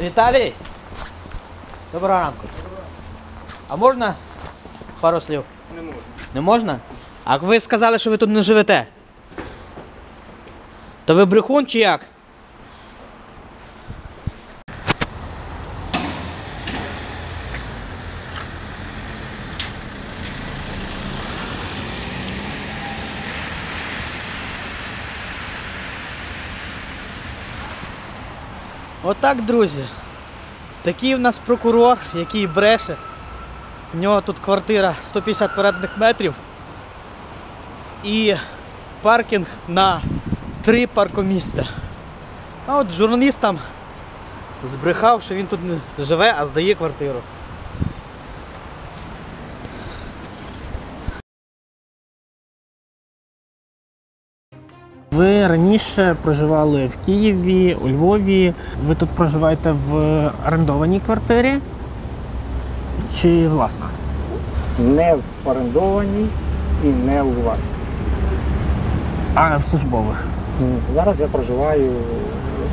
Віталій! Доброго ранку. А можна пару слів? Не можна. Не можна? А ви сказали, що ви тут не живете. То ви брехун чи як? Отак, друзі. Такий в нас прокурор, який бреше. У нього тут квартира 150 квадратних метрів і паркінг на три паркомісця. А от журналістам збрехав, що він тут не живе, а здає квартиру. Ви раніше проживали в Києві, у Львові. Ви тут проживаєте в орендованій квартирі чи власна? Не в орендованій і не у власній. А в службових. Зараз я проживаю,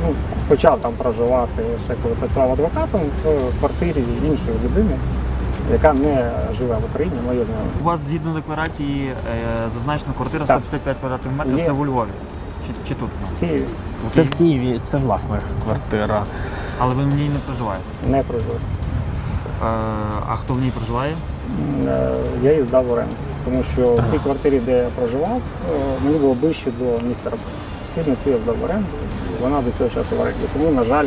ну, почав там проживати ще коли працював адвокатом в квартирі іншої людини, яка не живе в Україні, моє знайоме. У вас згідно декларації е, зазначена квартира 155 квадратних метрів. Це у Львові. Чи, чи тут? В Києві Це в Києві, це власна квартира. Але ви в ній не проживаєте. не проживаю. Е, а хто в ній проживає? Е, Я її здав в оренду, тому що в цій квартирі, де я проживав, е, мені було ближче до місця роботи. Відповідно, цю я здав в оренду, і вона до цього часу в оренді. Тому, на жаль,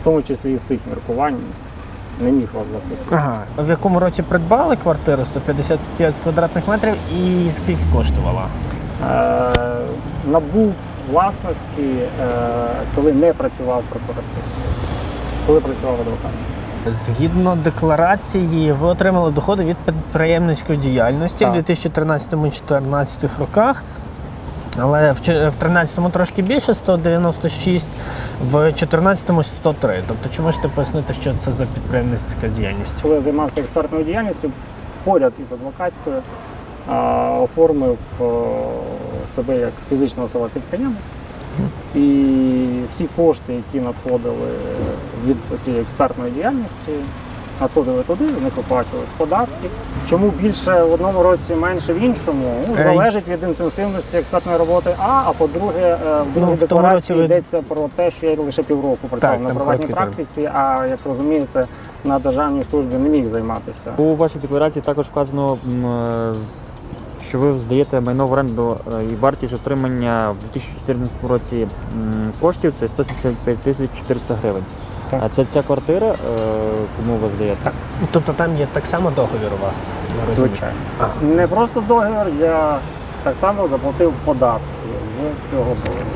в тому числі і з цих міркувань не міг вас записати. Ага. В якому році придбали квартиру 155 квадратних метрів і скільки коштувала? Е, Набув власності, е, коли не працював прокуратурі, коли працював адвокатом. Згідно декларації, ви отримали доходи від підприємницької діяльності Так. в 2013-2014 роках. Але в 13-му трошки більше 196, в 14-му 103. Тобто, чи можете пояснити, що це за підприємницька діяльність? Коли я займався експертною діяльністю, поряд із адвокатською оформив е, себе як фізична особа підприємець. І всі кошти, які надходили від цієї експертної діяльності, надходили туди, з них оплачувались податки. Чому більше в одному році, менше в іншому, ну, Е, залежить від інтенсивності експертної роботи. А, а по-друге, е, в другій Ну, в декларації ви- йдеться про те, що я лише півроку працював на приватній термін. практиці, а як розумієте, на державній службі не міг займатися. У вашій декларації також вказано, що ви здаєте майно в оренду е, і вартість отримання в 2014 році коштів це 175 тисяч 400 гривень. Так. А це ця квартира, е, кому ви здаєте? Тобто там є так само договір у вас? Звичайно. Не просто договір, я так само заплатив податки з цього договору.